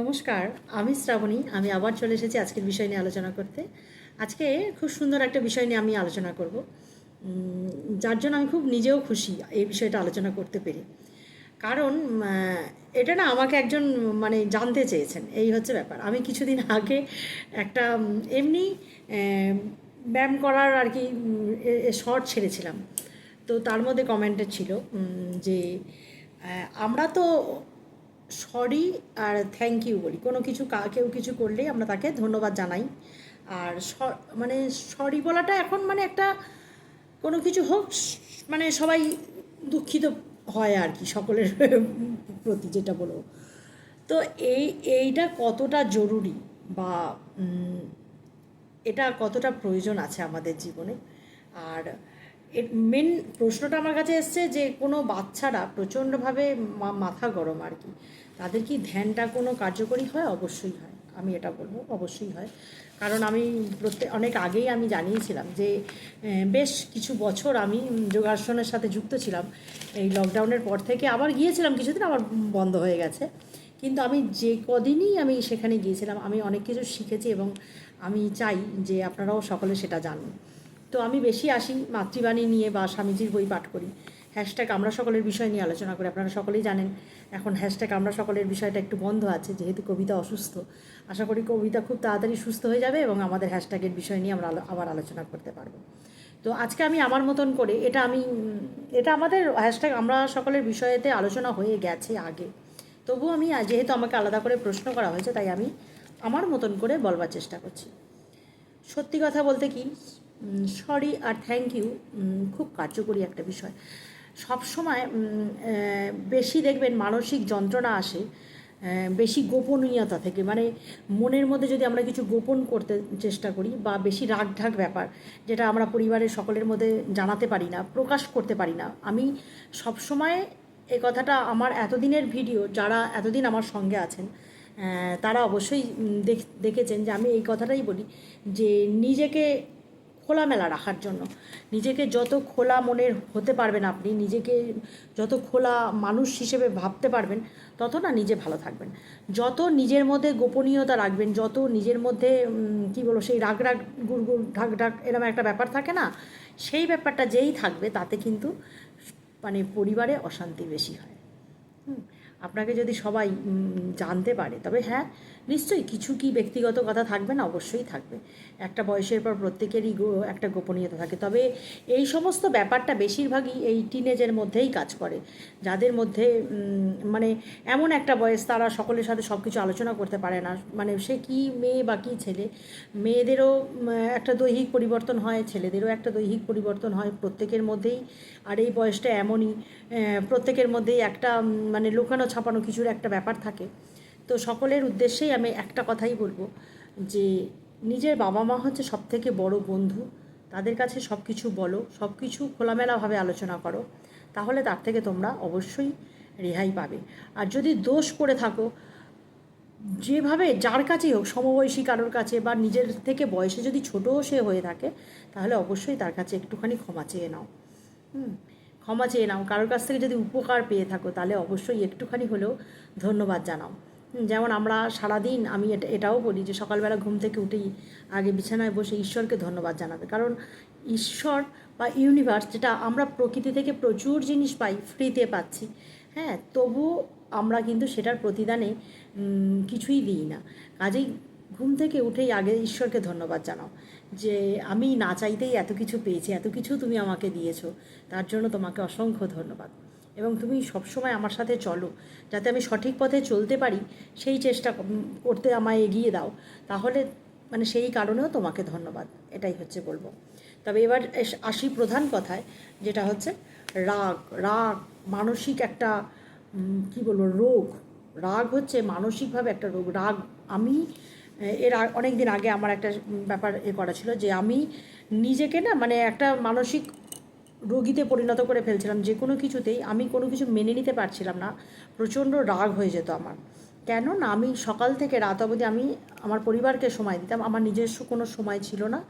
নমস্কার, আমি শ্রাবণী, আমি আবার চলে এসেছি আজকের বিষয় নিয়ে আলোচনা করতে। আজকে খুব সুন্দর একটা বিষয় নিয়ে আমি আলোচনা করব। যার জন্য আমি খুব নিজেও খুশি এই বিষয়টা আলোচনা করতে পেরে। কারণ এটা না আমাকে একজন মানে জানতে চেয়েছেন, এই হচ্ছে ব্যাপার। আমি কিছুদিন আগে একটা এমনি ব্যায়াম করার আর কি শর্ট ছেড়েছিলাম। তো তার মধ্যে কমেন্টে ছিল যে আমরা তো সরি আর থ্যাংক ইউ বলি। কোনো কিছু কেউ কিছু করলেই আমরা তাকে ধন্যবাদ জানাই। আর মানে সরি বলাটা এখন মানে একটা কোনো কিছু হোক মানে সবাই দুঃখিত হয় আর কি, সকলের প্রতি যেটা বলব তো এই, এইটা কতটা জরুরি বা এটা কতটা প্রয়োজন আছে আমাদের জীবনে? আর এর মেন প্রশ্নটা আমার কাছে এসছে যে কোনো বাচ্চারা প্রচণ্ডভাবে মাথা গরম আর কি। তাদের কি ধ্যানটা কোনো কার্যকরী হয়? অবশ্যই হয়। আমি এটা বলব, অবশ্যই হয়। কারণ আমি প্রত্যেক অনেক আগেই আমি জানিয়েছিলাম যে বেশ কিছু বছর আমি যোগাসনের সাথে যুক্ত ছিলাম। এই লকডাউনের পর থেকে আবার গিয়েছিলাম কিছুদিন, আবার বন্ধ হয়ে গেছে। কিন্তু আমি যে কদিনই আমি সেখানে গিয়েছিলাম, আমি অনেক কিছু শিখেছি এবং আমি চাই যে আপনারাও সকলে সেটা জানুন। তো আমি বেশি আসি মাতৃবাণী নিয়ে বা স্বামীজির বই পাঠ করি। হ্যাশট্যাগ আমরা সকলের বিষয় নিয়ে আলোচনা করি। আপনারা সকলেই জানেন, এখন হ্যাশট্যাগ আমরা সকলের বিষয়টা একটু বন্ধ আছে, যেহেতু কবিতা অসুস্থ। আশা করি কবিতা খুব তাড়াতাড়ি সুস্থ হয়ে যাবে এবং আমাদের হ্যাশট্যাগের বিষয় নিয়ে আমরা আবার আলোচনা করতে পারব। তো আজকে আমি আমার মতন করে এটা আমি, এটা আমাদের হ্যাশট্যাগ আমরা সকলের বিষয়েতে আলোচনা হয়ে গেছে আগে। তবুও আমি যেহেতু আমাকে আলাদা করে প্রশ্ন করা হয়েছে, তাই আমি আমার মতন করে বলবার চেষ্টা করছি। সত্যি কথা বলতে কি সরি আর থ্যাংক ইউ খুব কার্যকরী একটা বিষয়। সব সময় বেশি দেখবেন মানসিক যন্ত্রণা আসে বেশি গোপনীয়তা থেকে। মানে মনের মধ্যে যদি আমরা কিছু গোপন করতে চেষ্টা করি বা বেশি রাগ ঢাক ব্যাপার, যেটা আমরা পরিবারের সকলের মধ্যে জানাতে পারি না, প্রকাশ করতে পারি না, আমি সবসময় এই কথাটা আমার এতদিনের ভিডিও, যারা এতদিন আমার সঙ্গে আছেন তারা অবশ্যই দেখ- দেখেছেন যে আমি এই কথাটাই বলি যে নিজেকে খোলামেলা রাখার জন্য। নিজেকে যত খোলা মনের হতে পারবেন আপনি, নিজেকে যত খোলা মানুষ হিসেবে ভাবতে পারবেন, তত না নিজে ভালো থাকবেন। যত নিজের মধ্যে গোপনীয়তা রাখবেন, যত নিজের মধ্যে কী বলব, সেই রাগ রাগ, গুড় গুড়, ঢাক ঢাক এরকম একটা ব্যাপার থাকে না, সেই ব্যাপারটা যেই থাকবে তাতে কিন্তু মানে পরিবারে অশান্তি বেশি হয়। আপনাকে যদি সবাই জানতে পারে, তবে হ্যাঁ নিশ্চয়ই কিছু কি ব্যক্তিগত কথা থাকবে না? অবশ্যই থাকবে। একটা বয়সের পর প্রত্যেকেরই একটা গোপনীয়তা থাকে। তবে এই সমস্ত ব্যাপারটা বেশিরভাগই এই টিনেজের মধ্যেই কাজ করে। যাদের মধ্যে মানে এমন একটা বয়স তারা সকলের সাথে সব কিছু আলোচনা করতে পারে না। মানে সে কি মেয়ে বা কী ছেলে? মেয়েদেরও একটা দৈহিক পরিবর্তন হয়, ছেলেদেরও একটা দৈহিক পরিবর্তন হয় প্রত্যেকের মধ্যেই। আর এই বয়সটা এমনই প্রত্যেকের মধ্যেই একটা মানে লুকানো ছাপানো কিছুর একটা ব্যাপার থাকে। তো সকলের উদ্দেশ্যেই আমি একটা কথাই বলব যে নিজের বাবা মা হচ্ছে সব থেকে বড় বন্ধু। তাদের কাছে সব কিছু বলো সব কিছু খোলামেলাভাবে আলোচনা করো, তাহলে তার থেকে তোমরা অবশ্যই রেহাই পাবে। আর যদি দোষ করে থাকো, যেভাবে যার কাছেই হোক, সমবয়সী কারোর কাছে বা নিজের থেকে বয়সে যদি ছোটও সে হয়ে থাকে, তাহলে অবশ্যই তার কাছে একটুখানি ক্ষমা চেয়ে নাও। হুম, ক্ষমা চেয়ে নাও। কারোর কাছ থেকে যদি উপকার পেয়ে থাকো, তাহলে অবশ্যই একটুখানি হলেও ধন্যবাদ জানাও। যেমন আমরা সারাদিন, আমি এটা, এটাও বলি যে সকালবেলা ঘুম থেকে উঠেই আগে বিছানায় বসে ঈশ্বরকে ধন্যবাদ জানাবে। কারণ ঈশ্বর বা ইউনিভার্স যেটা আমরা প্রকৃতি থেকে প্রচুর জিনিস পাই ফ্রিতে পাচ্ছি হ্যাঁ? তবু আমরা কিন্তু সেটার প্রতিদানে কিছুই দিই না। কাজেই ঘুম থেকে উঠেই আগে ঈশ্বরকে ধন্যবাদ জানাও যে আমি না চাইতেই এত কিছু পেয়েছি, এত কিছু তুমি আমাকে দিয়েছ, তার জন্য তোমাকে অসংখ্য ধন্যবাদ। এবং তুমি সবসময় আমার সাথে চলো, যাতে আমি সঠিক পথে চলতে পারি, সেই চেষ্টা করতে আমায় এগিয়ে দাও। তাহলে মানে সেই কারণেও তোমাকে ধন্যবাদ, এটাই হচ্ছে বলব। তবে এবার আসি প্রধান কথায়, যেটা হচ্ছে রাগ। রাগ মানসিক একটা কি বলব, রোগ। রাগ হচ্ছে মানসিকভাবে একটা রোগ। রাগ আমি এর অনেক দিন আগে আমার একটা ব্যাপার এ করা ছিল যে আমি নিজেকে না মানে একটা মানসিক রোগীতে পরিণত করে ফেলছিলাম, যে কোনো কিছুতেই আমি কোনো কিছু মেনে নিতে পারছিলাম না। প্রচণ্ড রাগ হয়ে যেত আমার। কেন না, আমি সকাল থেকে রাত অবধি আমি আমার পরিবারকে সময় দিতাম। আমার নিজস্ব কোনো সময় ছিল না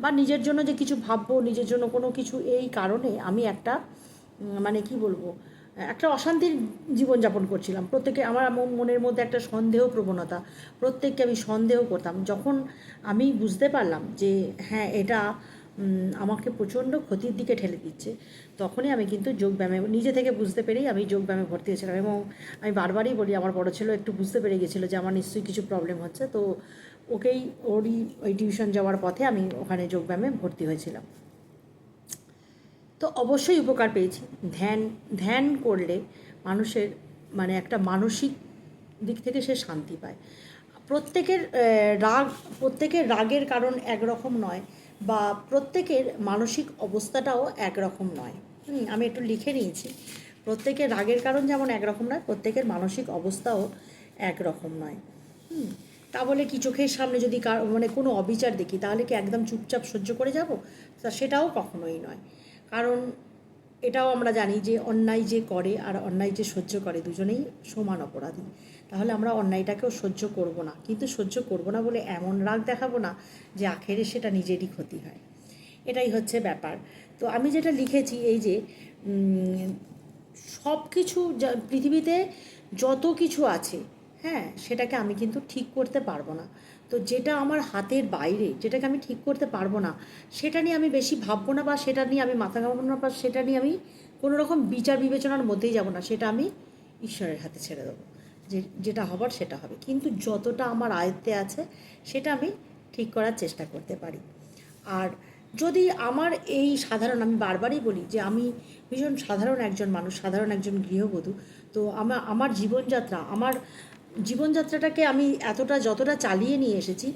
বা নিজের জন্য যে কিছু ভাববো, নিজের জন্য কোনো কিছু এই কারণে আমি একটা মানে কি বলব, একটা অশান্তির জীবনযাপন করছিলাম। প্রত্যেকে আমার মন- মনের মধ্যে একটা সন্দেহ প্রবণতা, প্রত্যেককে আমি সন্দেহ করতাম। যখন আমি বুঝতে পারলাম যে হ্যাঁ এটা আমাকে প্রচণ্ড ক্ষতির দিকে ঠেলে দিচ্ছে। তখনই আমি কিন্তু যোগব্যায়ামে নিজে থেকে বুঝতে পেরেই আমি যোগব্যায়ামে ভর্তি হয়েছিলাম এবং আমি বারবারই বলি, আমার বড় ছেলে একটু বুঝতে পেরে গেছিল যে আমার নিশ্চয়ই কিছু প্রবলেম হচ্ছে। তো ওকেই, ওরই ওই টিউশন যাওয়ার পথে আমি ওখানে যোগব্যায়ামে ভর্তি হয়েছিলাম। তো অবশ্যই উপকার পেয়েছি। ধ্যান ধ্যান করলে মানুষের মানে একটা মানসিক দিক থেকে সে শান্তি পায়। প্রত্যেকের রাগ, প্রত্যেকের রাগের কারণ একরকম নয়। বা প্রত্যেকের মানসিক অবস্থাটাও একরকম নয়। আমি একটু লিখে নিয়েছি। প্রত্যেকের রাগের কারণ যেমন একরকম নয় প্রত্যেকের মানসিক অবস্থাও একরকম নয়। হুম, তা বলে কি চোখের সামনে যদি মানে কোনো অবিচার দেখি তাহলে কি একদম চুপচাপ সহ্য করে যাব? তা সেটাও কখনোই নয়। কারণ এটাও আমরা জানি যে অন্যায় যে করে আর অন্যায় যে সহ্য করে দুজনেই সমান অপরাধী। তাহলে আমরা অন্যায়টাকেও সহ্য করব না। কিন্তু সহ্য করব না বলে এমন রাগ দেখাবো না যে আখেরে সেটা নিজেরই ক্ষতি হয়। এটাই হচ্ছে ব্যাপার। তো আমি যেটা লিখেছি এই যে সব কিছু পৃথিবীতে যত কিছু আছে হ্যাঁ সেটাকে আমি কিন্তু ঠিক করতে পারব না। তো যেটা আমার হাতের বাইরে, যেটাকে আমি ঠিক করতে পারব না, সেটা নিয়ে আমি বেশি ভাববো না বা সেটা নিয়ে আমি মাথা ঘামাবো না বা সেটা নিয়ে আমি কোনো রকম বিচার বিবেচনার মধ্যেই যাব না, সেটা আমি ঈশ্বরের হাতে ছেড়ে দেবো। যে, যেটা হবার সেটা হবে। কিন্তু যতটা আমার আয়ত্তে আছে, সেটা আমি ঠিক করার চেষ্টা করতে পারি। আর যদি আমার এই সাধারণ, আমি বারবারই বলি যে, আমি ভীষণ সাধারণ একজন মানুষ, সাধারণ একজন গৃহবধূ, তো আমার আমার জীবনযাত্রা, আমার জীবনযাত্রাটাকে আমি এতটা, যতটা চালিয়ে নিয়ে এসেছি,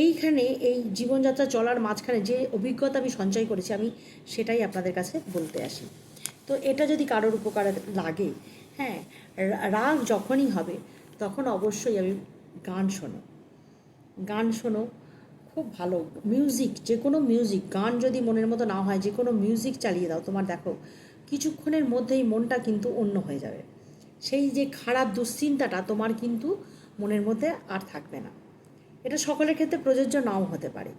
এইখানে এই জীবনযাত্রা চলার মাঝখানে যে অভিজ্ঞতা আমি সঞ্চয় করেছি, আমি সেটাই আপনাদের কাছে বলতে আসি। তো এটা যদি কারোর উপকারে লাগে হ্যাঁ রাগ যখনই হবে, তখন অবশ্যই আমি গান শোনো। গান শোনো, খুব ভালো। মিউজিক যে কোনো মিউজিক গান যদি মনের মতো না হয় যে কোনো মিউজিক চালিয়ে দাও, তোমার দেখো, কিছুক্ষণের মধ্যেই মনটা কিন্তু অন্য হয়ে যাবে। সেই যে খারাপ দুশ্চিন্তাটা, তোমার কিন্তু মনের মধ্যে আর থাকবে না। এটা সকলের ক্ষেত্রে প্রযোজ্য নাও হতে পারে।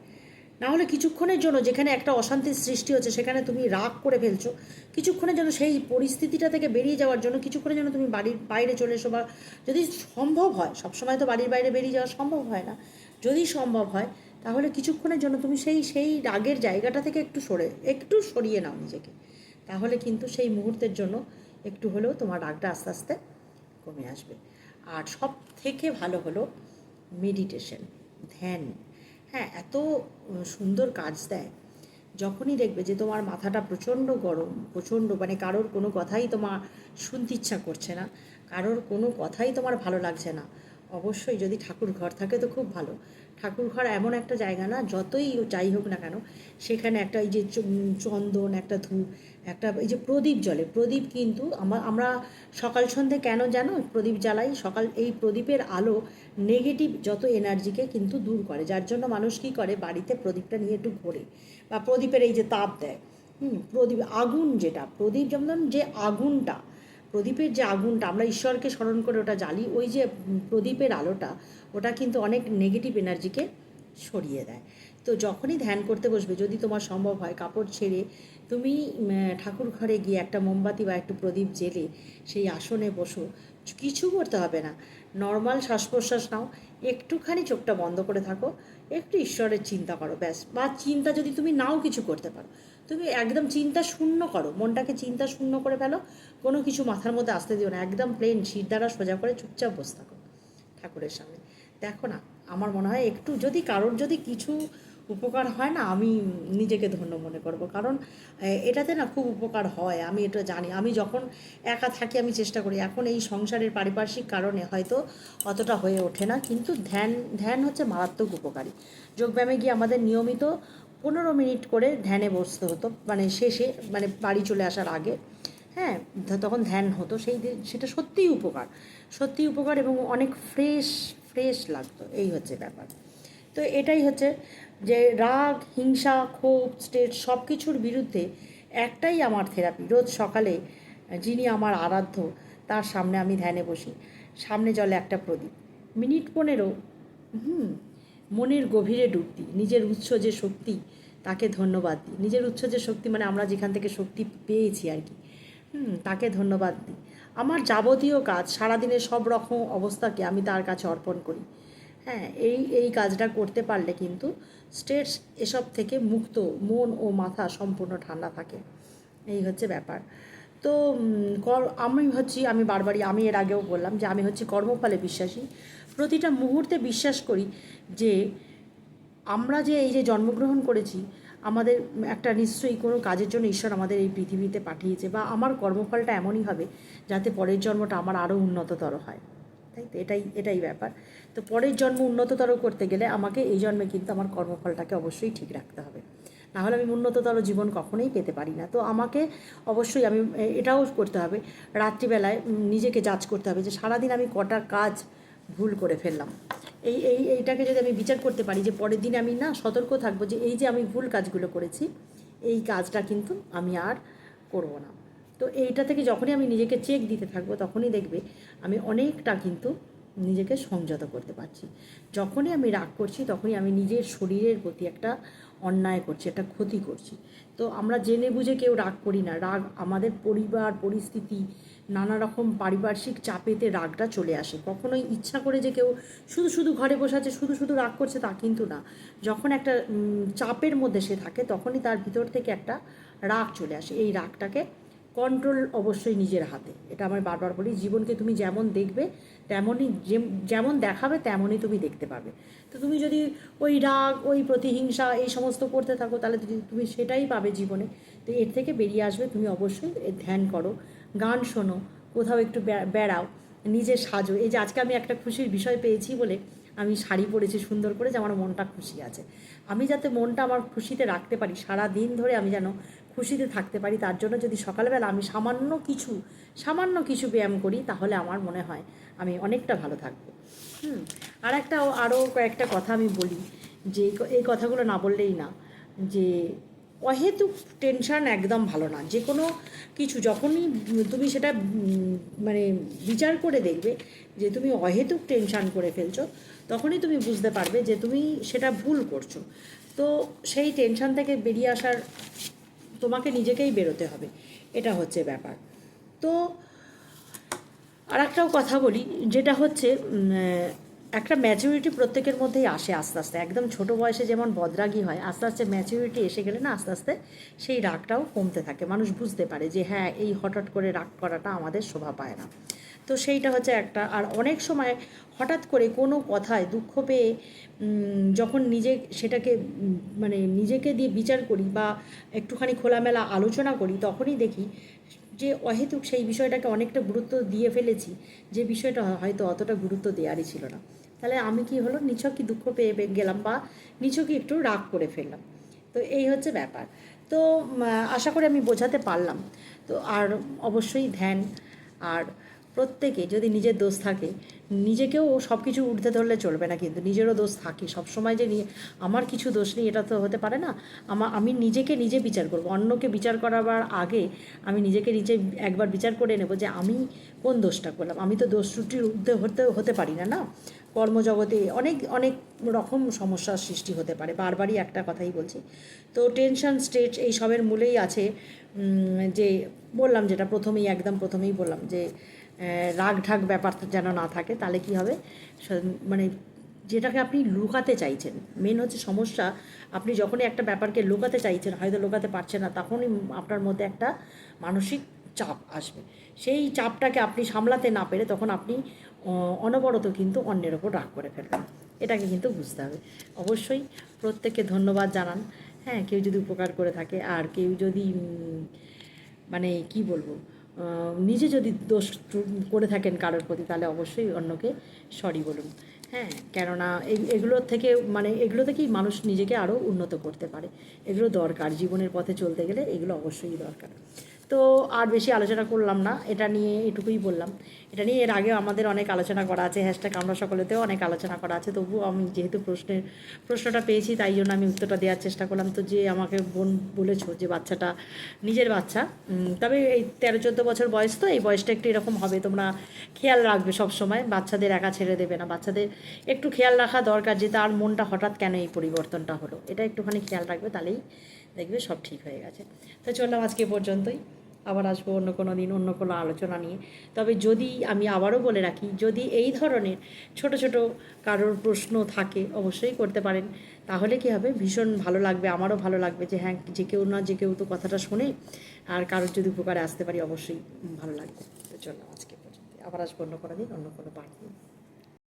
না হলে কিছুক্ষণের জন্য যেখানে একটা অশান্তির সৃষ্টি হচ্ছে, সেখানে তুমি রাগ করে ফেলছো, কিছুক্ষণের জন্য সেই পরিস্থিতিটা থেকে বেরিয়ে যাওয়ার জন্য কিছুক্ষণের জন্য তুমি বাড়ির বাইরে চলে এসো বা যদি সম্ভব হয়, সবসময় তো বাড়ির বাইরে বেরিয়ে যাওয়া সম্ভব হয় না, যদি সম্ভব হয়, তাহলে কিছুক্ষণের জন্য তুমি সেই সেই রাগের জায়গাটা থেকে একটু সরে, একটু সরিয়ে নাও নিজেকে। তাহলে কিন্তু সেই মুহূর্তের জন্য একটু হলেও তোমার রাগটা আস্তে আস্তে কমে আসবে। আর সব থেকে ভালো হলো মেডিটেশন ধ্যান। হ্যাঁ এত সুন্দর কাজ দেয়। যখনই দেখবে যে তোমার মাথাটা প্রচণ্ড গরম, প্রচণ্ড মানে কারোর কোনো কথাই তোমার শুনতে ইচ্ছা করছে না, কারোর কোনো কথাই তোমার ভালো লাগছে না। অবশ্যই যদি ঠাকুর ঘর থাকে তো খুব ভালো। ঠাকুর ঘর এমন একটা জায়গা না, যতই যাই হোক না কেন, সেখানে একটা এই যে চন্দন, একটা ধূপ, একটা এই যে প্রদীপ জ্বলে। প্রদীপ কিন্তু আমরা আমরা সকাল সন্ধে কেন জানো? প্রদীপ জ্বালাই, সকাল, এই প্রদীপের আলো নেগেটিভ যত এনার্জিকে কিন্তু দূর করে। যার জন্য মানুষ কী করে? বাড়িতে প্রদীপটা নিয়ে একটু ঘোরে বা প্রদীপের এই যে তাপ দেয়। হুম, প্রদীপ আগুন যেটা, প্রদীপ যেমন যে আগুনটা প্রদীপের যে আগুনটা, আমরা ঈশ্বরকে স্মরণ করে ওটা জ্বালি, ওই যে প্রদীপের আলোটা, ওটা কিন্তু অনেক নেগেটিভ এনার্জিকে সরিয়ে দেয়। তো যখনই ধ্যান করতে বসবে, যদি তোমার সম্ভব হয়, কাপড় ছেড়ে তুমি ঠাকুর ঘরে গিয়ে একটা মোমবাতি বা একটু প্রদীপ জেলে সেই আসনে বসো, কিছু করতে হবে না। নর্মাল শ্বাস প্রশ্বাস নাও, একটুখানি চোখটা বন্ধ করে থাকো, একটু ঈশ্বরের চিন্তা করো, ব্যাস। বা চিন্তা যদি তুমি নাও কিছু করতে পারো, তুমি একদম চিন্তা শূন্য করো, মনটাকে চিন্তা শূন্য করে ফেলো কোনো কিছু মাথার মধ্যে আসতে দিও না, একদম প্লেন শির দ্বারা সোজা করে চুপচাপ বসে থাকো ঠাকুরের সামনে। দেখো না, আমার মনে হয় একটু যদি কারোর যদি কিছু উপকার হয় না, আমি নিজেকে ধন্য মনে করব। কারণ এটাতে না খুব উপকার হয়, আমি এটা জানি। আমি যখন একা থাকি, আমি চেষ্টা করি। এখন এই সংসারের পারিপার্শ্বিক কারণে হয়তো অতটা হয়ে ওঠে না, কিন্তু ধ্যান ধ্যান হচ্ছে মারাত্মক উপকারী। যোগব্যায়ামে গিয়ে আমাদের নিয়মিত পনেরো মিনিট করে ধ্যানে বসতে হতো মানে শেষে মানে বাড়ি চলে আসার আগে। হ্যাঁ তখন ধ্যান হতো। সেই সেটা সত্যিই উপকার। সত্যিই উপকার এবং অনেক ফ্রেশ ফ্রেশ লাগতো। এই হচ্ছে ব্যাপার। তো এটাই হচ্ছে যে রাগ, হিংসা, ক্ষোভ স্টেট সব কিছুর বিরুদ্ধে একটাই আমার থেরাপি। রোজ সকালে যিনি আমার আরাধ্য, তার সামনে আমি ধ্যানে বসি। সামনে জলে একটা প্রদীপ। মিনিট পনেরো, হুম, মনের গভীরে ডুব দিই। নিজের উৎস যে শক্তি, তাকে ধন্যবাদ দিই। নিজের উৎস যে শক্তি মানে আমরা যেখান থেকে শক্তি পেয়েছি আর কি। হুম, তাকে ধন্যবাদ দিই। আমার যাবতীয় কাজ, সারাদিনের সব রকম অবস্থাকে আমি তার কাছে অর্পণ করি। হ্যাঁ এই এই কাজটা করতে পারলে কিন্তু স্ট্রেস এসব থেকে মুক্ত মন ও মাথা সম্পূর্ণ ঠান্ডা থাকে। এই হচ্ছে ব্যাপার। তো আমি হচ্ছি আমি বারবারই, আমি এর আগেও বললাম যে আমি হচ্ছি কর্মফলে বিশ্বাসী। প্রতিটা মুহূর্তে বিশ্বাস করি যে আমরা যে এই যে জন্মগ্রহণ করেছি আমাদের একটা নিশ্চয়ই কোনো কাজের জন্য ঈশ্বর আমাদের এই পৃথিবীতে পাঠিয়েছে বা আমার কর্মফলটা এমনই হবে যাতে পরের জন্মটা আমার আরও উন্নততর হয়। তাই তো? এটাই এটাই ব্যাপার। তো পরের জন্ম উন্নততর করতে গেলে আমাকে এই জন্মে কিন্তু আমার কর্মফলটাকে অবশ্যই ঠিক রাখতে হবে। নাহলে আমি উন্নততর জীবন কখনোই পেতে পারি না। তো আমাকে অবশ্যই আমি এটাও করতে হবে। রাত্রিবেলায় নিজেকে জাজ করতে হবে যে সারাদিন আমি কটা কাজ ভুল করে ফেললাম। এই এই, এইটাকে যদি আমি বিচার করতে পারি যে পরের দিন আমি না সতর্ক থাকব যে এই যে আমি ভুল কাজগুলো করেছি, এই কাজটা কিন্তু আমি আর করব না। তো এইটা থেকে যখনই আমি নিজেকে চেক দিতে থাকব তখনই দেখবে আমি অনেকটা কিন্তু নিজেকে সংযত করতে পারছি। যখনই আমি রাগ করছি তখনই আমি নিজের শরীরের প্রতি একটা অন্যায় করছি, একটা ক্ষতি করছি। তো আমরা জেনে বুঝে কেউ রাগ করি না। রাগ আমাদের পরিবার, পরিস্থিতি নানা রকম পারিপার্শ্বিক চাপেতে রাগটা চলে আসে। কখনোই ইচ্ছা করে যে কেউ শুধু শুধু ঘরে বসে আছে, শুধু শুধু রাগ করছে তা কিন্তু না। যখন একটা চাপের মধ্যে সে থাকে, তখনই তার ভিতর থেকে একটা রাগ চলে আসে। এই রাগটাকে কন্ট্রোল অবশ্যই নিজের হাতে। এটা আমি বারবার বলি, জীবনকে তুমি যেমন দেখবে, তেমনই যেমন দেখাবে, তেমনই তুমি দেখতে পাবে। তো তুমি যদি ওই রাগ, ওই প্রতিহিংসা, এই সমস্ত করতে থাকো, তাহলে তুমি সেটাই পাবে জীবনে, তো এর থেকে বেরিয়ে আসবে, তুমি অবশ্যই ধ্যান করো। গান শোনো, কোথাও একটু বেড়াও, নিজে সাজো। এই যে আজকে আমি একটা খুশির বিষয় পেয়েছি বলে আমি শাড়ি পরেছি সুন্দর করে যে আমার মনটা খুশি আছে। আমি যাতে মনটা আমার খুশিতে রাখতে পারি সারা দিন ধরে আমি যেন খুশিতে থাকতে পারি, তার জন্য যদি সকালবেলা আমি সামান্য কিছু সামান্য কিছু ব্যায়াম করি, তাহলে আমার মনে হয় আমি অনেকটা ভালো থাকব। হুম, আর একটা আরও কয়েকটা কথা আমি বলি, যে এই কথাগুলো না বললেই না, যে অহেতুক টেনশন একদম ভালো না। যে কোনো কিছু, যখনই তুমি সেটা মানে বিচার করে দেখবে যে তুমি অহেতুক টেনশন করে ফেলছো, তখনই তুমি বুঝতে পারবে যে তুমি সেটা ভুল করছ। তো সেই টেনশন থেকে বেরিয়ে আসার তোমাকে নিজেকেই বেরোতে হবে। এটা হচ্ছে ব্যাপার। তো আর একটাও কথা বলি, যেটা হচ্ছে একটা ম্যাচুরিটি প্রত্যেকের মধ্যেই আসে আস্তে আস্তে। একদম ছোট বয়সে যেমন বদরাগী হয়, আস্তে আস্তে ম্যাচুরিটি এসে গেলে না আস্তে আস্তে সেই রাগটাও কমতে থাকে। মানুষ বুঝতে পারে যে হ্যাঁ এই হঠাৎ করে রাগ করাটা আমাদের শোভা পায় না। তো সেইটা হচ্ছে একটা। আর অনেক সময় হঠাৎ করে কোনো কথায় দুঃখ পেয়ে যখন নিজে সেটাকে মানে নিজেকে দিয়ে বিচার করি বা একটুখানি খোলামেলা আলোচনা করি, তখনই দেখি যে, অহেতুক সেই বিষয়টাকে অনেকটা গুরুত্ব দিয়ে ফেলেছি। যে বিষয়টা হয়তো অতটা গুরুত্ব দেওয়ারই ছিল না। তাহলে আমি কি হলো? নিছকই দুঃখ পেয়ে গেলাম বা নিছকই একটু রাগ করে ফেললাম। তো এই হচ্ছে ব্যাপার। তো আশা করি আমি বোঝাতে পারলাম। তো আর অবশ্যই ধ্যান। আর প্রত্যেকে যদি নিজের দোষ থাকে, নিজেকেও সব কিছু উঠতে ধরলে চলবে না কিন্তু নিজেরও দোষ থাকে। সবসময় যে আমার কিছু দোষ নেই, এটা তো হতে পারে না। আমা আমি নিজেকে নিজে বিচার করব। অন্যকে বিচার করাবার আগে আমি নিজেকে নিজে একবার বিচার করে নেব যে আমি কোন দোষটা করলাম। আমি তো দোষ ত্রুটির ঊর্ধ্বে হতে হতে পারি না না? কর্মজগতে অনেক অনেক রকম সমস্যার সৃষ্টি হতে পারে। বারবারই একটা কথাই বলছি। তো টেনশন স্ট্রেস এই সবের মূলেই আছে যে বললাম যেটা প্রথমেই, একদম প্রথমেই বললাম যে রাগ ঢাক ব্যাপারটা যেন না থাকে, তাহলে কি হবে? মানে যেটাকে আপনি লুকাতে চাইছেন মেন হচ্ছে সমস্যা, আপনি যখনই একটা ব্যাপারকে লুকাতে চাইছেন, হয়তো লুকাতে পারছেন না, তখনই আপনার মধ্যে একটা মানসিক চাপ আসবে। সেই চাপটাকে আপনি সামলাতে না পেরে তখন আপনি অনবরত কিন্তু অন্যের ওপর রাগ করে ফেলবেন। এটাকে কিন্তু বুঝতে হবে। অবশ্যই প্রত্যেককে ধন্যবাদ জানান। হ্যাঁ কেউ যদি উপকার করে থাকে আর কেউ যদি মানে কি বলব নিজে যদি দোষ করে থাকেন কারোর প্রতি, তাহলে অবশ্যই অন্যকে সরি বলুন। হ্যাঁ কেননা এগুলোর থেকে মানে এগুলো থেকেই মানুষ নিজেকে আরও উন্নত করতে পারে। এগুলো দরকার। জীবনের পথে চলতে গেলে এগুলো অবশ্যই দরকার। তো আর বেশি আলোচনা করলাম না, এটা নিয়ে এটুকুই বললাম। এটা নিয়ে এর আগে আমাদের অনেক আলোচনা করা আছে হ্যাশট্যাগ আমরা সকলেতেও অনেক আলোচনা করা আছে, তবুও আমি যেহেতু প্রশ্নের, প্রশ্নটা পেয়েছি তাই জন্য আমি উত্তরটা দেওয়ার চেষ্টা করলাম। তো যে আমাকে বোন বলেছ যে বাচ্চাটা নিজের বাচ্চা তবে এই তেরো চোদ্দ বছর বয়স তো, এই বয়সটা একটু এরকম হবে, তোমরা খেয়াল রাখবে সব সময় বাচ্চাদের একা ছেড়ে দেবে না, বাচ্চাদের একটু খেয়াল রাখা দরকার যে তার মনটা হঠাৎ কেন এই পরিবর্তনটা হলো। এটা একটুখানি খেয়াল রাখবে, তাহলেই দেখবে সব ঠিক হয়ে গেছে। তো চললাম আজকে পর্যন্তই। আবার আসব অন্য কোনো দিন, অন্য কোনো আলোচনা নিয়ে। তবে যদি আমি আবারও বলে রাখি, যদি এই ধরনের ছোট ছোট কারোর প্রশ্ন থাকে, অবশ্যই করতে পারেন। তাহলে কি হবে? ভীষণ ভালো লাগবে, আমারও ভালো লাগবে যে হ্যাঁ যে কেউ না, যে কেউ তো কথাটা শোনে আর কারোর যদি উপকারে আসতে পারি, অবশ্যই ভালো লাগবে। তো চলো আজকে পর্যন্ত আবার আসব অন্য কোনো দিন, অন্য কোনো পার্ট নিয়ে।